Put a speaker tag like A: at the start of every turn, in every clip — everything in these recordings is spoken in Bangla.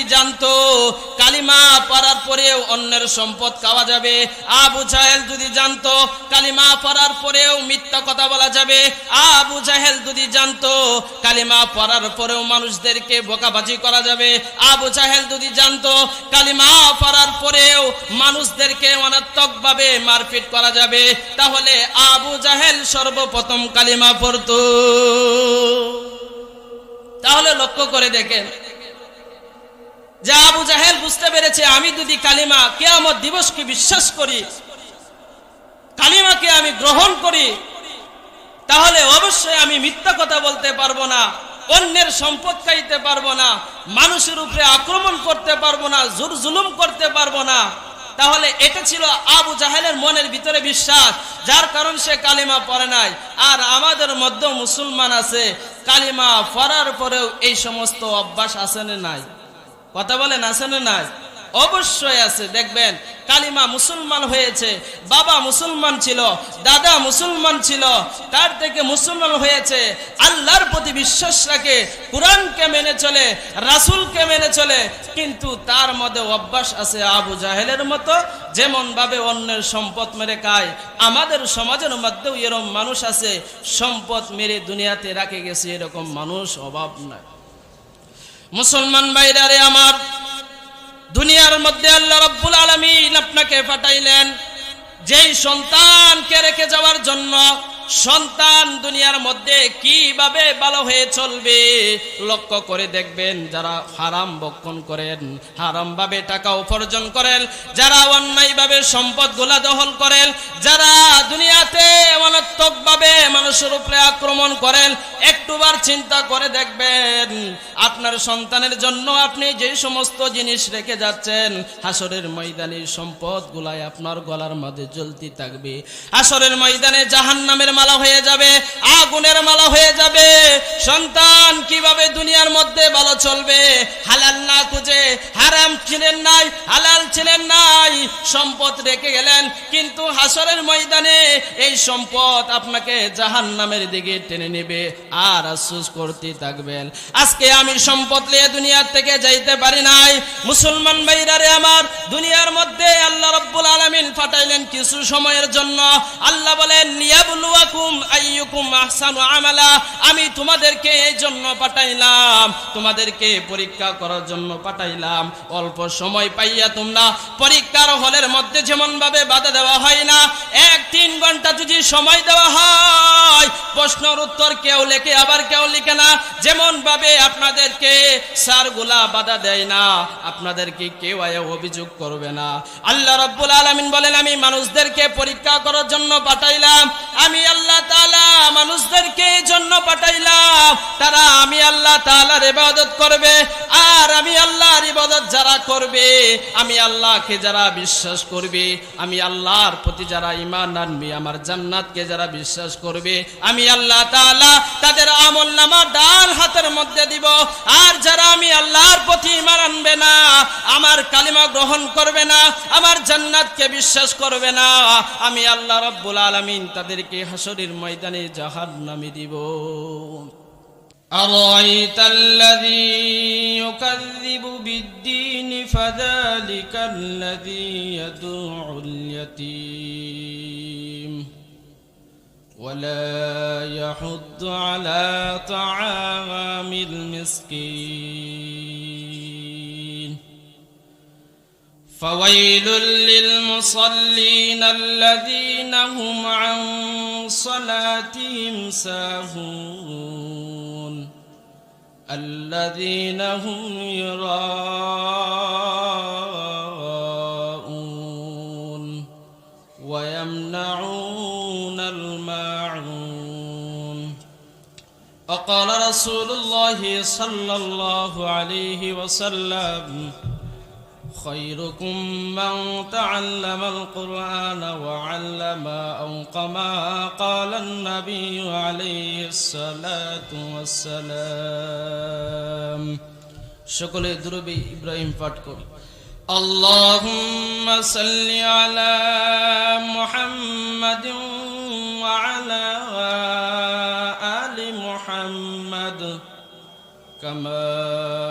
A: যদি জানতো, কালিমা পড়ার পরেও অন্যের সম্পদ খাওয়া যাবে। আবু জাহেল যদি জানতো, কালিমা পড়ার পরেও মিথ্যা কথা বলা যাবে। আবু জাহেল যদি জানতো, কালিমা পড়ার পরেও মানুষদেরকে বোকাবাজি করা যাবে। আবু জাহেল যদি জানতো, কালিমা পড়ার পরেও মানুষদেরকে অনাত্মকভাবে মারপিট করা যাবে, তাহলে আবু জাহেল সর্বপ্রথম কালিমা পড়তো। তাহলে লক্ষ্য করে দেখেন যে আবু জাহেল বুঝতে পেরেছে, আমি যদি কালিমা কেয়ামত দিবসকে বিশ্বাস করি, কালিমাকে আমি গ্রহণ করি, তাহলে অবশ্যই আমি মিথ্যা কথা বলতে পারব না, অন্যের সম্পদ খাইতে পারব না, মানুষের উপরে আক্রমণ করতে পারব না, জুর জুলুম করতে পারব না। তাহলে এটা ছিল আবু জাহেলের মনের ভিতরে বিশ্বাস, যার কারণ সে কালিমা পড়ে নাই। আর আমাদের মধ্যে মুসলমান আছে, কালিমা পড়ার পরেও এই সমস্ত অভ্যাস আছে না নাই? কথা বলেন, আছে না নাই? অবশ্যই আছে, দেখবেন, কালিমা মুসলমান হয়েছে, বাবা মুসলমান ছিল, দাদা মুসলমান ছিল, তার থেকে মুসলমান হয়েছে, আল্লাহর প্রতি বিশ্বাস রাখে, কোরআনকে মেনে চলে, রাসূলকে মেনে চলে, কিন্তু তার মধ্যে অভ্যাস আছে আবু জাহেলের মতো যেমন ভাবে অন্যের সম্পদ মেরে খায়, আমাদের সমাজের মধ্যেও এরকম মানুষ আছে, সম্পদ মেরে দুনিয়াতে রাখে গেছে, এরকম মানুষ অভাব নাই। মুসলমান ভাইরারে আমার, দুনিয়ার মধ্যে আল্লাহ রব্বুল আলমিন আপনাকে ফাটাইলেন। যেই সন্তানকে রেখে যাওয়ার জন্য সন্তান দুনিয়ার মধ্যে কীভাবে ভালো হয়ে চলবে, লক্ষ্য করে দেখবেন যারা হারাম বক্ষণ করেন হারাম ভাবে টাকা উপার্জন করেন, যারা অন্যায় ভাবে সম্পদ গোলা দখল করেন, যারা দুনিয়াতে অনর্থক ভাবে মানুষের উপরে আক্রমণ করেন, একটুবার চিন্তা করে দেখবেন, আপনার সন্তানের জন্য আপনি যে সমস্ত জিনিস রেখে যাচ্ছেন, হাসরের ময়দানে সম্পদ গুলাই আপনার গলার মাঝে জ্বলতে থাকবে। হাসরের ময়দানে জাহান নামের মালা হয়ে যাবে আগুনের মালা হয়ে যাবে। সন্তান কীভাবে দুনিয়ার মধ্যে ভালো চলবে। হালাল না খুঁজে, হারাম ছিলেন নাই, হালাল ছিলেন নাই, সম্পদ রেখে গেলেন। কিন্তু হাসরের ময়দানে এই সম্পদ আপনাকে জাহান নামের দিকে টেনে নেবে। আর আফসোস করতে থাকবেন। আজকে আমি সম্পদ নিয়ে দুনিয়ার থেকে যাইতে পারি নাই। মুসলমান ভাইরারে আমার, দুনিয়ার মধ্যে আল্লাহ রব্বুল আলামিন পাঠাইলেন কিছু সময়ের জন্য। আল্লাহ বলেন নিয়াবলুয়াকুম আইয়ুকুম আহসানু আমালা। আমি তোমাদেরকে এই জন্য পাঠাইলাম। তোমাদেরকে পরীক্ষা করার জন্য পাঠাইলাম। অল্প সময় পাইয়া তোমরা পরীক্ষার হলের মধ্যে যেমন ভাবে বাধা দেওয়া হয় না, এক তিন ঘণ্টা যদি সময় দেওয়া হয়, প্রশ্নের উত্তর কেউ লেখে, আবার কেউ লিখে না। যেমন ভাবে আপনাদেরকে স্যারগুলা বাধা দেয় না, আপনাদেরকে কেউ আয়া অভিযোগ করবে না। আল্লাহ রব্বুল আলমিন বলেন, আমি মানুষদেরকে পরীক্ষা করার জন্য পাঠাইলাম, আমি আল্লাহ তালা মানুষদেরকে জন্য পাঠাইলাম, তারা আমি আল্লাহ তাআলার ইবাদত করবে, আর আমি আল্লাহর ইবাদত যারা করবে, আমি আল্লাহকে যারা বিশ্বাস করবে, আমি আল্লাহর প্রতি যারা ঈমান আনবে, আমার জান্নাতকে যারা বিশ্বাস করবে, আমি আল্লাহ তাআলা তাদের আমল নামা ডান হাতের মধ্যে দিব, আর যারা আমি আল্লাহর প্রতি ঈমান আনবে না, আমার কালিমা গ্রহণ করবে না, আমার জান্নাতকে বিশ্বাস করবে না, আমি আল্লাহ রব্বুল আলামিন তাদেরকে হাসরের ময়দানে জাহান্নামে দিব। أرأيت الذي يكذب بالدين فذلك الذي يدعو اليتيم ولا يحض على طعام المسكين فويل للمصلين الذين هم عن صلاتهم ساهون الذين هم يراءون ويمنعون الماعون. وقال رسول الله صلى الله عليه وسلم خيركم من تعلم القرآن وعلم أو كما قال النبي عليه الصلاة والسلام সকলে দুরবি ইব্রাহিম পাঠ করি اللهم صل على محمد وعلى آل محمد كما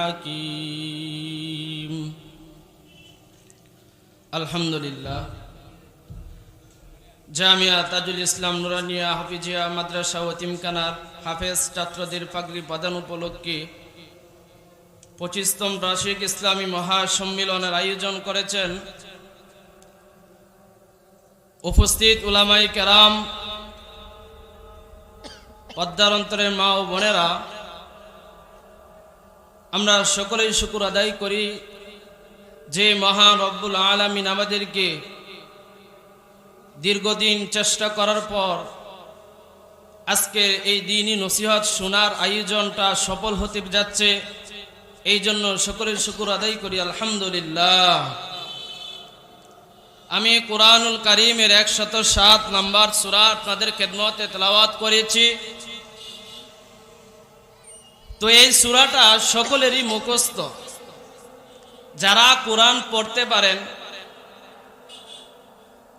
A: الحكيم الحمد لله জামিয়া তাজুল ইসলাম নুরানিয়া হাফিজিয়া মাদ্রাসা ও তিমকানার হাফেজ ছাত্রদের পাগড়ি প্রদান উপলক্ষে পঁচিশতম বার্ষিক ইসলামী মহাসম্মেলনের আয়োজন করেছেন উপস্থিত উলামাই কেরাম পদ্মার অন্তরের মা ও বোনেরা আমরা সকলেই শুকুর আদায় করি যে মহান রব্বুল আলমিন আমাদেরকে দীর্ঘদিন চেষ্টা করার পর আজকে এই দিনই নসিহত শোনার আয়োজনটা সফল হতে যাচ্ছে। এই জন্য সকলের শুকুর আদায় করি, আলহামদুলিল্লাহ। আমি কোরআনুল করিমের একশত সাত নাম্বার সুরা আপনাদের খেদমতে তেলাওয়াত করেছি। তো এই সুরাটা সকলেরই মুখস্থ। যারা কোরআন পড়তে পারেন,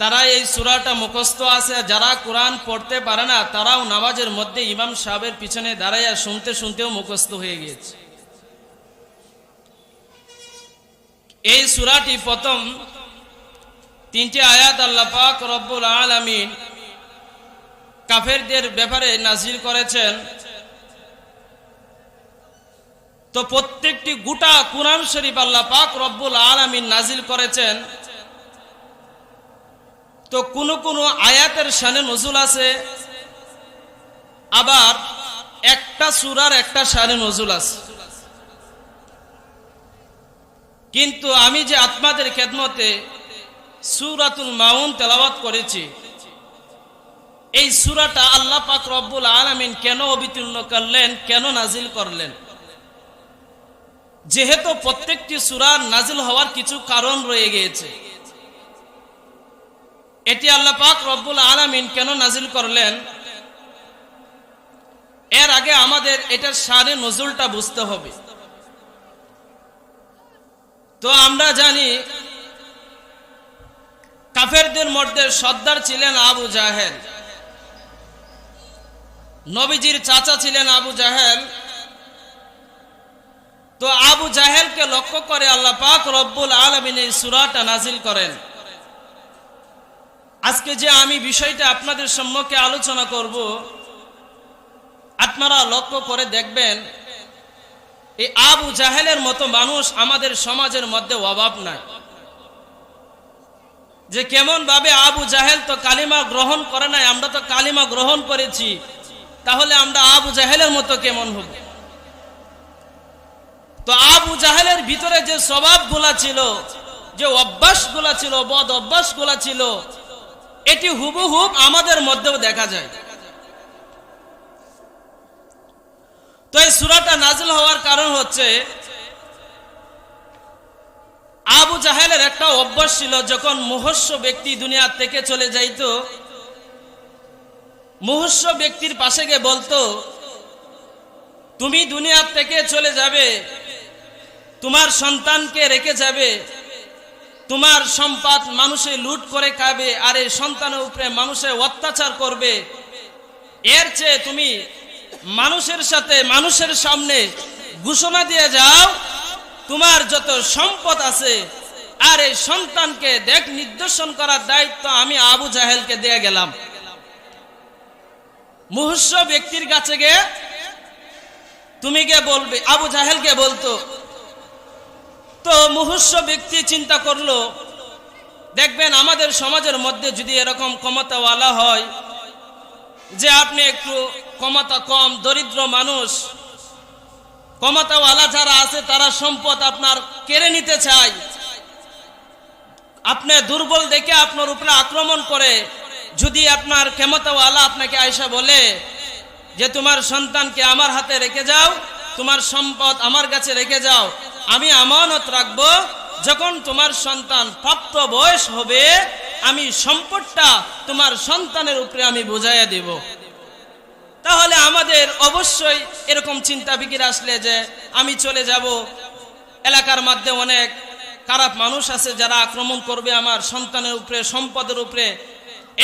A: তারা এই সুরাটা মুখস্থ আছে। যারা কোরআন পড়তে পারে না, তারাও নামাজের মধ্যে ইমাম সাহেবের পিছনে দাঁড়াইয়া শুনতে শুনতেও মুখস্থ হয়ে গিয়েছে। এই সুরাটি প্রথম তিনটি আয়াত আল্লাহ পাক রব্বুল আলামিন কাফেরদের ব্যাপারে নাজির করেছেন। তো প্রত্যেকটি গোটা কোরআন শরীফ আল্লাহ পাক রব্বুল আলামিন নাজিল করেছেন। তো কোন কোন আয়াতের শানে নজুল আছে? আবার একটা সুরার একটা শানে নজুল আছে। কিন্তু আমি যে আত্মাদের খেদমতে সুরাতুল মাউন তেলাওয়াত করেছি, এই সুরাটা আল্লাহ পাক রব্বুল আলমিন কেন অবতীর্ণ করলেন, কেন নাজিল করলেন? যেহেতু প্রত্যেকটি সুরার নাজিল হওয়ার কিছু কারণ রয়ে গিয়েছে। এটি আল্লাহ পাক রব্বুল আলমিন কেন নাজিল করলেন? এর আগে আমাদের এটার সারে নজরুলটা বুঝতে হবে। তো আমরা জানি, কাফেরদের মধ্যে সর্দার ছিলেন আবু জাহেল, নবীজির চাচা ছিলেন আবু জাহেল তো আবু জাহেলকে লক্ষ্য করে আল্লাহ পাক রব্বুল আলমিন এই সুরাটা নাজিল করেন। আজকে যে আমি বিষয়টা আপনাদের সম্মুখে আলোচনা করব, আপনারা লক্ষ্য করে দেখবেন, এই আবু জাহেলের মতো মানুষ আমাদের সমাজের মধ্যে অভাব নাই। যে কেমন ভাবে আবু জাহেল তো কালিমা গ্রহণ করে নাই, আমরা তো কালিমা গ্রহণ করেছি, তাহলে আমরা আবু জাহেলের মতো কেমন হব? তো আবু জাহেলের ভিতরে যে স্বভাবগুলা ছিল, যে অভ্যাসগুলা ছিল, বদ অভ্যাসগুলা ছিল, এটি হুবহুব আমাদের মধ্যেও দেখা যায়। তো এই সুরাটা নাজিল হওয়ার কারণ হচ্ছে, আবু জাহেলের একটা অভ্যাস ছিল, যখন মুহস্য ব্যক্তি দুনিয়া থেকে চলে যাইত, মুহস্য ব্যক্তির পাশে গিয়ে বলতো, তুমি দুনিয়ার থেকে চলে যাবে তোমার সন্তানকে রেখে যাবে। তোমার সম্পদ মানুষে লুট করে খাবে, আর এই সন্তানের উপরে মানুষে অত্যাচার করবে। এর চেয়ে তুমি মানুষের সাথে মানুষের সামনে ঘোষণা দিয়ে যাও, তোমার যত সম্পদ আছে, আর এই সন্তানকে দেখ নির্দেশন করার দায়িত্ব আমি আবু জাহেলকে দিয়ে গেলাম। মুহস্য ব্যক্তির কাছে গিয়ে তুমি কে বলবে, আবু জাহেলকে বলতো তো মুহূর্ষ ব্যক্তি চিন্তা করল, দেখবেন আমাদের সমাজের মধ্যে যদি এরকম ক্ষমতাওয়ালা হয়, যে আপনি একটু ক্ষমতা কম, দরিদ্র মানুষ, ক্ষমতাওয়ালা যারা আছে তারা সম্পদ আপনার কেড়ে নিতে চায়। আপনি দুর্বল দেখে আপনার উপরে আক্রমণ করে, যদি আপনার ক্ষমতাওয়ালা আপনাকে আয়সা বলে যে, তোমার সন্তানকে আমার হাতে রেখে যাও তোমার সম্পদ আমার কাছে রেখে যাও। আমি আমানত রাখব, যখন তোমার সন্তান প্রাপ্ত বয়স হবে, আমি সম্পদটা তোমার সন্তানের উপরে আমি বুঝাইয়া দেব। তাহলে আমাদের অবশ্যই এরকম চিন্তা ফিকির আসলে যে, আমি চলে যাব। এলাকার মধ্যে অনেক খারাপ মানুষ আছে যারা আক্রমণ করবে আমার সন্তানের উপরে, সম্পদের উপরে।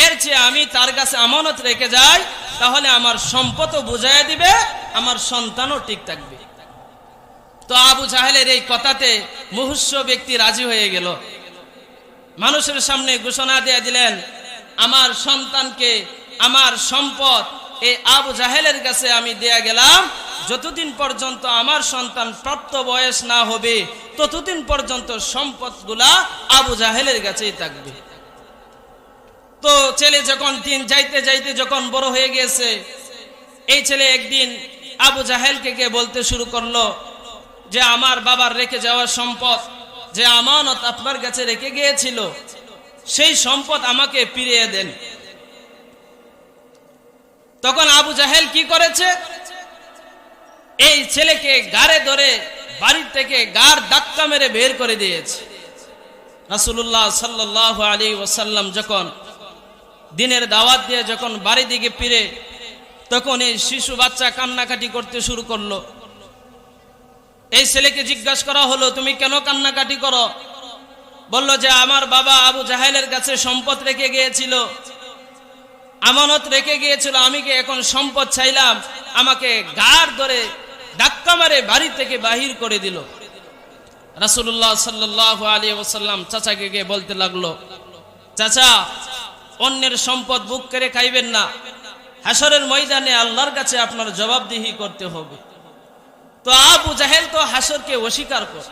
A: এর চেয়ে আমি তার কাছে আমানত রেখে যাই, তাহলে আমার সম্পদও বুঝাইয়া দিবে আমার সন্তানও ঠিক থাকবে। তো আবু জাহেলের এই কথাতে মুহুস্য ব্যক্তি রাজি হয়ে গেল। মানুষের সামনে ঘোষণা দিয়ে দিলেন, আমার সন্তানকে আমার সম্পদ এই আবু জাহেলের কাছে আমি দেয়া গেলাম। যতদিন পর্যন্ত আমার সন্তান প্রাপ্ত বয়স না হবে, ততদিন পর্যন্ত সম্পদগুলা আবু জাহেলের কাছেই থাকবে। তো ছেলে যখন দিন যাইতে যাইতে যখন বড় হয়ে গেছে এই ছেলে একদিন আবু জাহেলকে গিয়ে বলতে শুরু করল, যে আমার বাবার রেখে যাওয়া সম্পদ যে আমানত আপনার কাছে রেখে গিয়েছিল, সেই সম্পদ আমাকে ফিরিয়ে দেন। তখন আবু জাহেল কি করেছে? এই ছেলেকে গাড়ে ধরে বাড়ির থেকে গার ধাক্কা মেরে বের করে দিয়েছে। রাসুল্লাহ সাল্লাহ আলী ওসাল্লাম যখন দিনের দাওয়াত দিয়ে যখন বাড়ি দিকে ফিরে তখন এই শিশু বাচ্চা কান্নাকাটি করতে শুরু করল। এই ছেলেকে জিজ্ঞাসা করা হলো, তুমি কেন কান্নাকাটি করো? বলল যে, আমার বাবা আবু জাহেলের কাছে সম্পদ রেখে গিয়েছিল। আমানত রেখে গিয়েছিল, আমি কি এখন সম্পদ চাইলাম? আমাকে গার ধরে ধাক্কা মারে বাড়ি থেকে বাহির করে দিল। রাসুল্লাহ সাল্লাহ আলী ওসাল্লাম চাচাকে গিয়ে বলতে লাগল, চাচা, অন্যের সম্পদ বুক করে খাইবেন না। হাসরের ময়দানে আল্লাহর কাছে আপনার জবাবদিহি করতে হবে। তো আবু জাহেল তো হাসরকে অস্বীকার কর।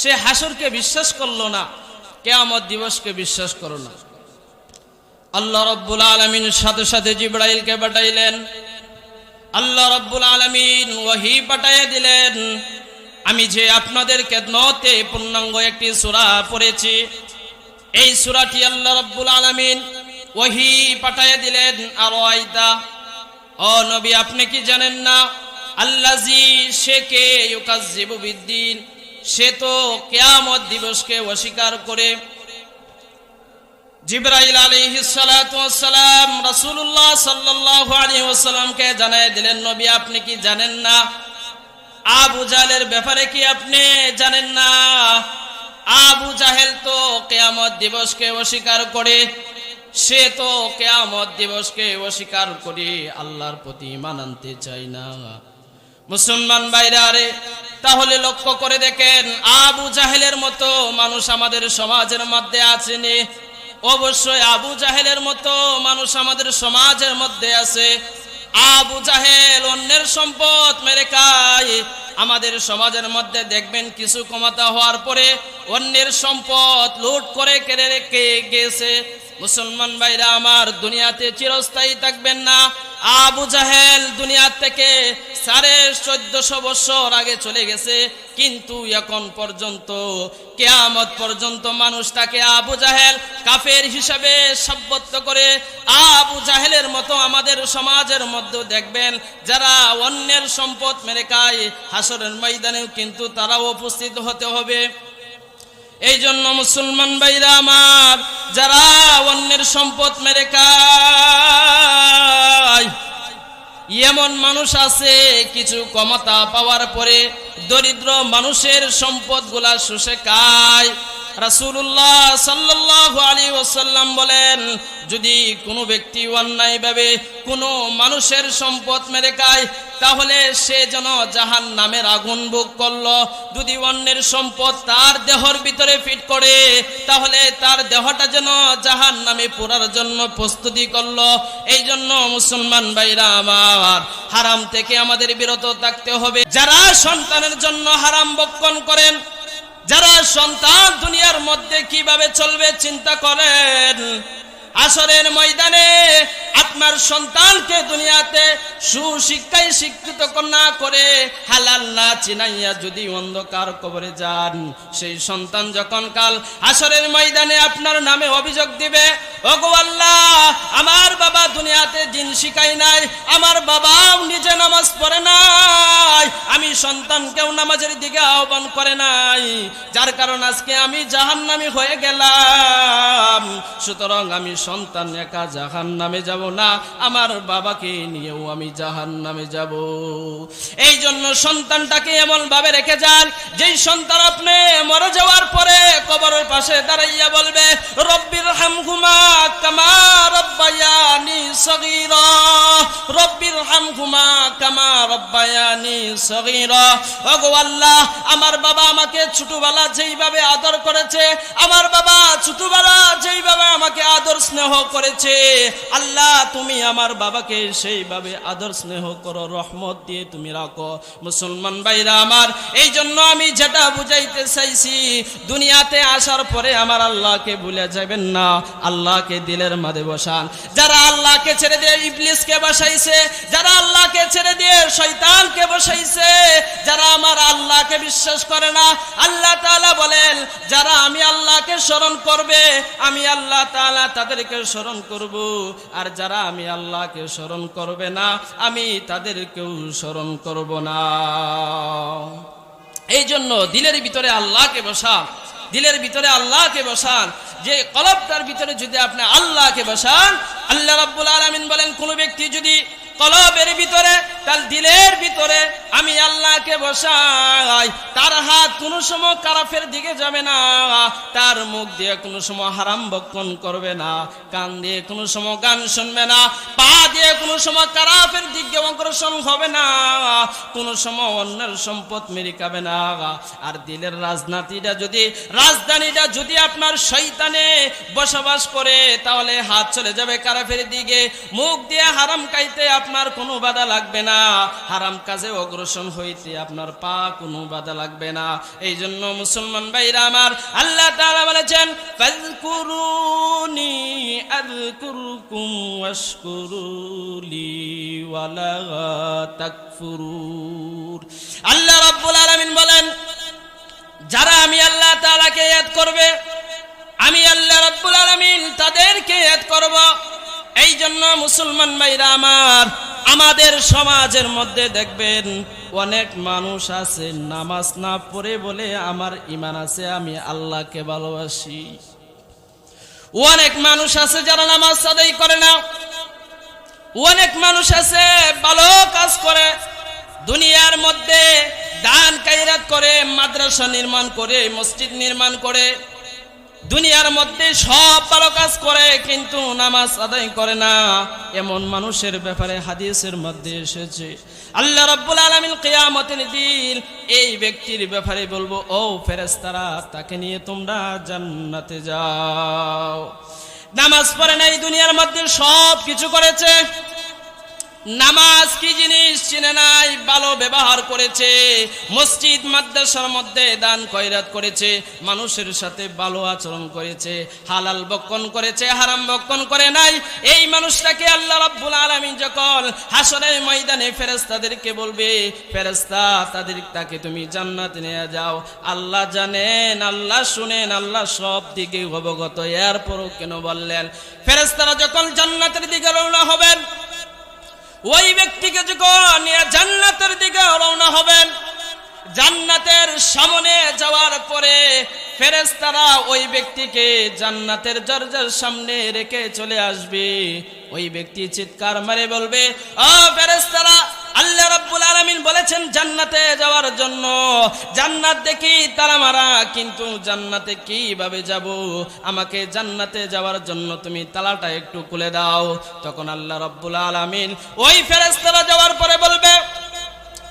A: সে হাসরকে বিশ্বাস করল না কে কেয়ামত দিবসকে বিশ্বাস করো না। আল্লাহ রব্বুল আলমিন সাথে সাথে জিব্রাইলকে পাঠাইলেন। আল্লাহ রব্বুল আলমিন ওহি পাঠাইয়া দিলেন। আমি যে আপনাদের কেদমতে পূর্ণাঙ্গ একটি সুরা পড়েছি, এই সুরাটি আল্লাহ রব্বুল আলমিন ওহি পাঠাইয়া দিলেন, আরও আইতা ও নবী, আপনি কি জানেন না? আল্লাজি সে কে? ইউকাজ্জিবু সে তো কেয়ামত দিবসকে অস্বীকার করে। জিব্রাইল ওয়াসসালাম রাসূলুল্লাহ সাল্লাল্লাহু আলাইহি ওয়াসাল্লামকে জানায় দিলেন, নবী, আপনি কি জানেন না? আবু জাহেলের ব্যাপারে কি আপনি জানেন না? আবু জাহেল তো কেয়ামত দিবসকে অস্বীকার করে। সে তো কেয়ামত দিবসকে অস্বীকার করে, আল্লাহর প্রতি মানানতে চায় না। মুসলমান বাইরে আরে তাহলে লক্ষ্য করে দেখেন, আবু জাহেলের মতো মানুষ আমাদের সমাজের মধ্যে আছেনি অবশ্যই আবু জাহেলের মতো মানুষ আমাদের সমাজের মধ্যে আছে। আবু জাহেল অন্যের সম্পদ মেরে খায়। আমাদের সমাজের মধ্যে দেখবেন কিছু ক্ষমতা হওয়ার পরে অন্যের সম্পদ লুট করে কেড়ে রেখে গেছে। মুসলমান ভাইরা আমার দুনিয়াতে চিরস্থায়ী থাকবেন না। আবু জাহেল দুনিয়া থেকে সাড়ে চোদ্দশো বছর আগে চলে গেছে। কিন্তু এখন পর্যন্ত, কেয়ামত পর্যন্ত মানুষ তাকে আবু জাহেল কাফের হিসাবে সাব্যস্ত করে আবু জাহেলের মতো আমাদের সমাজের মধ্যে দেখবেন। যারা অন্যের সম্পদ মেরে খায়, হাসরের ময়দানেও কিন্তু তারাও উপস্থিত হতে হবে। এই জন্য মুসলমান ভাইরা আমার, যারা অন্যের সম্পদ মেরে খায়, এমন মানুষ আছে, কিছু ক্ষমতা পাওয়ার পরে দরিদ্র মানুষের সম্পদগুলা শুষে খায়। রাসুল্লাহ সাল্লাহ আলী ওসাল্লাম বলেন, যদি কোনো ব্যক্তি অন্যায়ভাবে কোনো মানুষের সম্পদ মেরে খায়, তাহলে সে যেন জাহান নামের আগুন ভোগ করল। যদি অন্যের সম্পদ তার দেহর ভিতরে ফিট করে, তাহলে তার দেহটা যেন জাহান নামে পোড়ার জন্য প্রস্তুতি করল। এই জন্য মুসলমান ভাইরা আমার, হারাম থেকে আমাদের বিরত থাকতে হবে। যারা সন্তানের জন্য হারাম বক্ষণ করেন যারা সন্তান দুনিয়ার মধ্যে কীভাবে চলবে চিন্তা করেন। আসরের ময়দানে আপনার সন্তানকে দুনিয়াতে সুশিক্ষায় শিক্ষিত না করে হালাল না চিনাইয়া যদি অন্ধকার কবরে যান, সেই সন্তান যখন কাল আসরের ময়দানে আপনার নামে অভিযোগ দিবে, ওগো আল্লাহ, আমার বাবা দুনিয়াতে দিন শিখাই নাই, আমার বাবাও নিজে নামাজ পড়ে নাই, আমি সন্তানকেও নামাজের দিকে আহ্বান করে নাই, যার কারণ আজকে আমি জাহান্নামী হয়ে গেলাম, সুতরাং আমি সন্তান একা জাহান নামে যাব না, আমার বাবাকে নিয়েও আমি জাহান নামে যাব। এই জন্য সন্তানটাকে এমন ভাবে রেখে যান, যেই সন্তান আপনি মরে যাওয়ার পরে কবরের পাশে দাঁড়াইয়া বলবে রব্বির হামঘুমা কামা রব্বায়ানি সগীরা। রব্বির হামঘুমা কামা রব্বায়ানি সগীরা। ওগো আল্লাহ, আমার বাবা আমাকে ছোটবেলা যেইভাবে আদর করেছে, আমার বাবা ছোটবেলা যেইভাবে আমাকে আদর স্নেহ করেছে, আল্লাহ তুমি আমার বাবাকে সেইভাবে আদর স্নেহ করো, রহমত দিয়ে তুমি রাখো। মুসলমান ভাইরা আমার এই জন্য আমি যেটা বুঝাইতে চাইছি, দুনিয়াতে আসার পরে আমার আল্লাহকে ভুলে যাবেন না। আল্লাহকে দিলের মাঝে বসান। যারা আল্লাহকে ছেড়ে দিয়ে ইবলিসকে বসাইছে, যারা আল্লাহকে ছেড়ে দিয়ে শয়তানকে বসাইছে, যারা আমার আল্লাহকে বিশ্বাস করে না, আল্লাহ তাআলা বলেন, যারা আমি আল্লাহকে স্মরণ করবে, আমি আল্লাহ তাআলা তাদেরকে স্মরণ করব। আর যারা আমি আল্লাহকে স্মরণ করবে না, আমি তাদেরকেও স্মরণ করব না। এই জন্য দিলের ভিতরে আল্লাহকে বসান, দিলের ভিতরে আল্লাহকে বসান, যে কলবটার ভিতরে যদি আপনি আল্লাহকে বসান, আল্লাহ রাব্বুল আলামিন বলেন, কোনো ব্যক্তি যদি কলবের ভিতরে, তার দিলের ভিতরে আমি আল্লাহকে বসাই। তার হাত কোনো সময় কারাফের দিকে যাবে না, তার মুখ দিয়ে কোনো সময় হারাম বক্ষণ করবে না, কান দিয়ে কোনো সময় গান শুনবে না, পা দিয়ে কোনো সময় কারাফের দিকে অগ্রসর হবে না, কোনো সময় অন্যের সম্পদ মেরিকাবে না। আর দিলের রাজনীতিটা যদি, রাজধানীটা যদি আপনার শৈতানে বসবাস করে, তাহলে হাত চলে যাবে কারাফের দিকে, মুখ দিয়ে হারাম খাইতে আপনার কোনো বাধা লাগবে না। হারাম কাজে অগ্রসর হইতে আপনার পা কোনো বাধা লাগবে না। এই জন্য মুসলমান ভাইরা আমার, আল্লাহ তাআলা বলেছেন, ফাযকুরুনি আযকুরকুম ওয়াশকুরুলি ওয়ালা তাকফুরুন। আল্লাহ রাব্বুল আলামিন বলেন, যারা আমি আল্লাহ তাআলাকে ইয়াদ করবে, আমি আল্লাহ রাব্বুল আলামিন তাদেরকে ইয়াদ করব এই জন্য মুসলমান ভাইরা আমার, আমাদের সমাজের মধ্যে দেখবেন, অনেক মানুষ আছে, নামাজ না পড়ে বলে আমার ইমান আছে, আমি আল্লাহকে ভালোবাসি। অনেক মানুষ আছে যারা নামাজ আদায় করে না। অনেক মানুষ আছে ভালো কাজ করে, দুনিয়ার মধ্যে দান কাইরাত করে, মাদ্রাসা নির্মাণ করে, মসজিদ নির্মাণ করে। দুনিয়ার মধ্যে সব ভালো কাজ করে, কিন্তু নামাজ আদায় করে না। এমন মানুষের ব্যাপারে হাদিসের মধ্যে এসেছে। আল্লাহ রব্বুল আলামিন কিয়ামতের দিন এই ব্যক্তির ব্যাপারে বলব, ও ফেরেস্তারা তাকে নিয়ে তোমরা জান্নাতে যাও। নামাজ পড়ে না এই দুনিয়ার মধ্যে সব কিছু করেছে। নামাজ কি জিনিস চিনে নাই, ভালো ব্যবহার করেছে, মসজিদ, মাদ্রাসার মধ্যে দান কয়রাত করেছে, মানুষের সাথে ভালো আচরণ করেছে, হালাল বক্ষণ করেছে, হারাম বক্ষণ করে নাই। এই মানুষটাকে আল্লাহ রাব্বুল আলামিন যখন হাসরের ময়দানে ফেরেশতাদেরকে বলবে, ফেরেশতা, তাদের তাকে তুমি জান্নাত নিয়ে যাও। আল্লাহ জানেন, আল্লাহ শুনেন, আল্লাহ সব দিকে অবগত। এরপরও কেন বললেন, ফেরেশতারা যখন জান্নাতের দিকে রওনা হবেন ওই ব্যক্তিকে যখন জান্নাতের দিকে রওনা হবেন, জান্নাতের সামনে যাওয়ার পরে ফেরেস্তারা ওই ব্যক্তিকে জান্নাতের দরজার সামনে রেখে চলে আসবে। ওই ব্যক্তি চিৎকার মারে বলবে ও ফেরেশতারা আল্লাহ রাব্বুল আলামিন বলেছেন, জান্নাতে যাওয়ার জন্য জান্নাত দেখি তারা মারা, কিন্তু জান্নাতে কীভাবে যাব? আমাকে জান্নাতে যাওয়ার জন্য তুমি তালাটা একটু খুলে দাও। তখন আল্লাহ রাব্বুল আলামিন ওই ফেরেশতারা যাওয়ার পরে বলবে,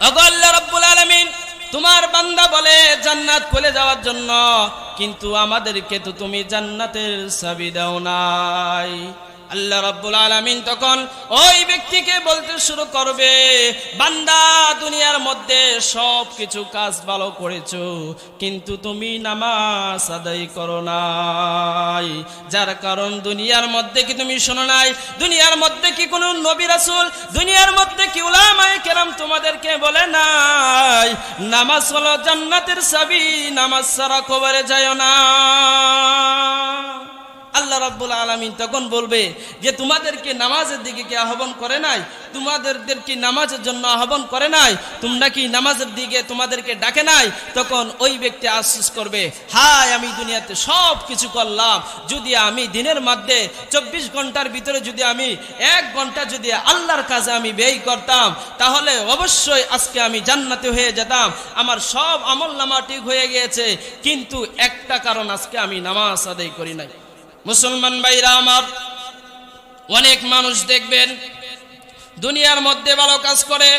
A: ওগো আল্লাহ রাব্বুল আলামিন, তোমার বান্দা বলে জান্নাত খুলে যাওয়ার জন্য, কিন্তু আমাদেরকে তো তুমি জান্নাতের চাবি দাও নাই। আল্লাহ রাব্বুল আলামিন তখন ওই ব্যক্তিকে বলতে শুরু করবে, বান্দা, দুনিয়ার মধ্যে সব কিছু কাজ ভালো করেছ, কিন্তু তুমি নামাজ আদায় করো নাই। যার কারণ দুনিয়ার মধ্যে কি তুমি শোনো নাই? দুনিয়ার মধ্যে কি কোনো নবী রাসূল? দুনিয়ার মধ্যে কি উলামায়ে কেরাম তোমাদেরকে বলে নাই, নামাজ হলো জান্নাতের চাবি, নামাজ ছাড়া কবরে যায় না। আল্লাহ রাব্বুল আলামিন তখন বলবে যে, তোমাদেরকে নামাজের দিকে কি আহ্বান করে নাই? তোমাদের কি নামাজের জন্য আহ্বান করে নাই? তোমরা কি নামাজের দিকে তোমাদেরকে ডাকে নাই? তখন ওই ব্যক্তি আশ্বাস করবে, হায়, আমি দুনিয়াতে সব কিছু করলাম। যদি আমি দিনের মধ্যে চব্বিশ ঘণ্টার ভিতরে যদি আমি এক ঘণ্টা যদি আল্লাহর কাজে আমি ব্যয় করতাম, তাহলে অবশ্যই আজকে আমি জান্নাতে হয়ে যেতাম। আমার সব আমল নামা ঠিক হয়ে গিয়েছে, কিন্তু একটা কারণ আজকে আমি নামাজ আদায় করি নাই। মুসলমান ভাইরা আমার, অনেক মানুষ দেখবেন, দুনিয়ার মধ্যে ভালো কাজ করে,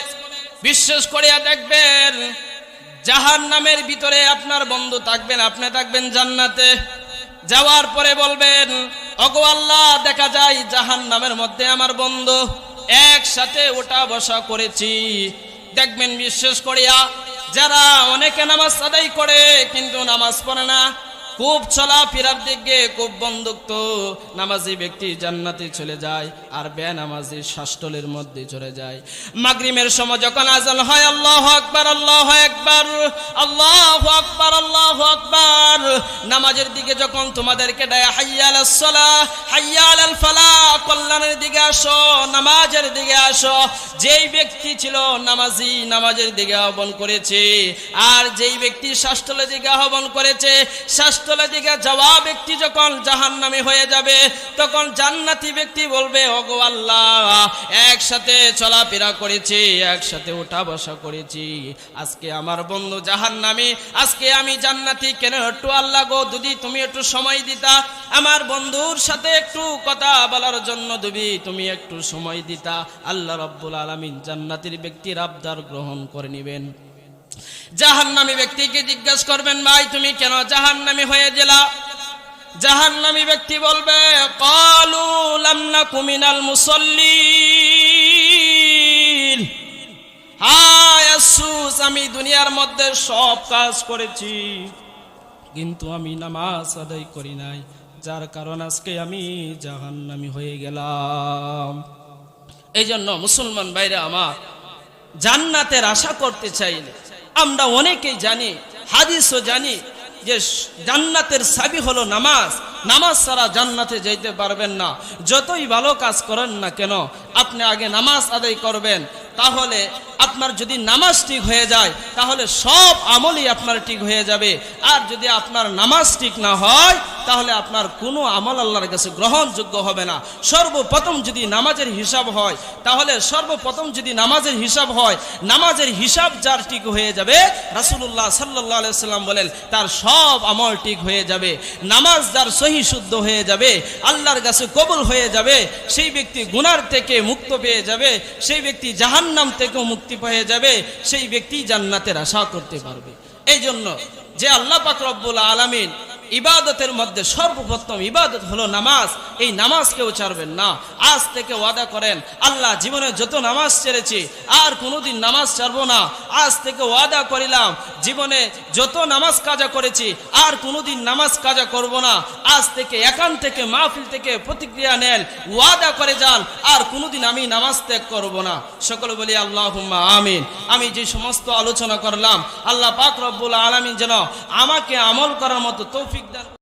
A: বিশ্বাস করিয়া দেখবেন জাহান নামের ভিতরে আপনার বন্ধু থাকবেন, আপনি থাকবেন জান্নাতে। যাওয়ার পরে বলবেন অগো আল্লাহ, দেখা যায় জাহান নামের মধ্যে আমার বন্ধু, একসাথে ওঠা বসা করেছি। দেখবেন, বিশ্বাস করিয়া, যারা অনেকে নামাজ আদায় করে, কিন্তু নামাজ পড়ে না খুব চলা ফেরার দিকে খুব বন্ধুত্ব। নামাজি ব্যক্তি জান্নাতে চলে যায় আর বে নামাজি শাস্তলের মধ্যে চলে যায়। মাগরিমের সময় যখন আজান হয়, আল্লাহ আকবার, আল্লাহ একবার আল্লাহ আকবার আল্লাহ আকবার। নামাজের দিকে যখন তোমাদেরকে দেয় হাইয়াল সালা হাইয়াল আল ফালা কল্যাণের দিকে আসো, নামাজের দিকে আসো। যেই ব্যক্তি ছিল নামাজি, নামাজের দিকে আহ্বান করেছে। আর যেই ব্যক্তি শাস্তলের দিকে আহ্বান করেছে শাস্তলের দিকে যাওয়া ব্যক্তি যখন জাহান্নামী হয়ে যাবে, তখন জান্নাতি ব্যক্তি বলবে, ওগো আল্লাহ, একসাথে চলাফেরা করেছি, একসাথে ওঠা বসা করেছি। আজকে আমার বন্ধু জাহান্নামী, আজকে আমি জান্নাতি, কেন একটু আল্লাহ গো দুদি তুমি একটু সময় দিতা, আমার বন্ধুর সাথে একটু কথা বলার জন্য দুবি তুমি একটু সময় দিতা, আল্লাহ রব্বুল আলমিন জান্নাতির ব্যক্তির আবদার গ্রহণ করে নেবেন। জাহান্নামী ব্যক্তিকে জিজ্ঞাসা করবেন, ভাই, তুমি কেন জাহান্নামী হয়ে গেলা? জাহান্নামী ব্যক্তি বলবে, কালু লামনা কুমিনাল মুসল্লিন। আমি দুনিয়ার মধ্যে সব কাজ করেছি, কিন্তু আমি নামাজ আদায় করি নাই। যার কারণ আজকে আমি জাহান্নামী হয়ে গেলাম। এই জন্য মুসলমান বাইরে আমার জান্নাতের আশা করতে চাইলে আমরা অনেকেই জানি, হাদিসও জানি যে জান্নাতের সাবি হলো নামাজ। নামাজ ছাড়া জান্নাতে যেতে পারবেন না। যতই ভালো কাজ করেন না কেন, আপনি আগে নামাজ আদায় করবেন। তাহলে আপনার যদি নামাজ ঠিক হয়ে যায়, তাহলে সব আমলই আপনার ঠিক হয়ে যাবে। আর যদি আপনার নামাজ ঠিক না হয়, তাহলে আপনার কোনো আমল আল্লাহর কাছে গ্রহণযোগ্য হবে না। সর্বপ্রথম যদি নামাজের হিসাব হয়, তাহলে সর্বপ্রথম যদি নামাজের হিসাব হয়, নামাজের হিসাব যার ঠিক হয়ে যাবে রাসুল্লাহ সাল্লাহ সাল্লাম বলেন, তার সব আমল ঠিক হয়ে যাবে। নামাজ যার সহি শুদ্ধ হয়ে যাবে, আল্লাহর কাছে কবুল হয়ে যাবে, সেই ব্যক্তি গুনার থেকে মুক্ত পেয়ে যাবে, সেই ব্যক্তি জাহান্নাম থেকেও মুক্তি পেয়ে যাবে, সেই ব্যক্তি জান্নাতের আশা করতে পারবে। এই জন্য যে আল্লাহ পাক রব্বুল আলামিন ইবাদতের মধ্যে সর্বপ্রথম ইবাদত হলো নামাজ। এই নামাজ কেউ ছাড়বেন না। আজ থেকে ওয়াদা করেন, আল্লাহ জীবনে যত নামাজ ছেড়েছি, আর কোনোদিন নামাজ ছাড়বো না। আজ থেকে ওয়াদা করিলাম, জীবনে যত নামাজ কাজা করেছি, আর কোনোদিন নামাজ কাজা করব না। আজ থেকে একান থেকে মাহফিল থেকে প্রতিক্রিয়া নেন, ওয়াদা করে যান, আর কোনোদিন আমি নামাজ ত্যাগ করব না। সকলে বলি আল্লাহ আমিন। আমি যে সমস্ত আলোচনা করলাম, আল্লাহ পাক রব্বুল আলমিন যেন আমাকে আমল করার মতো তৌফিক দান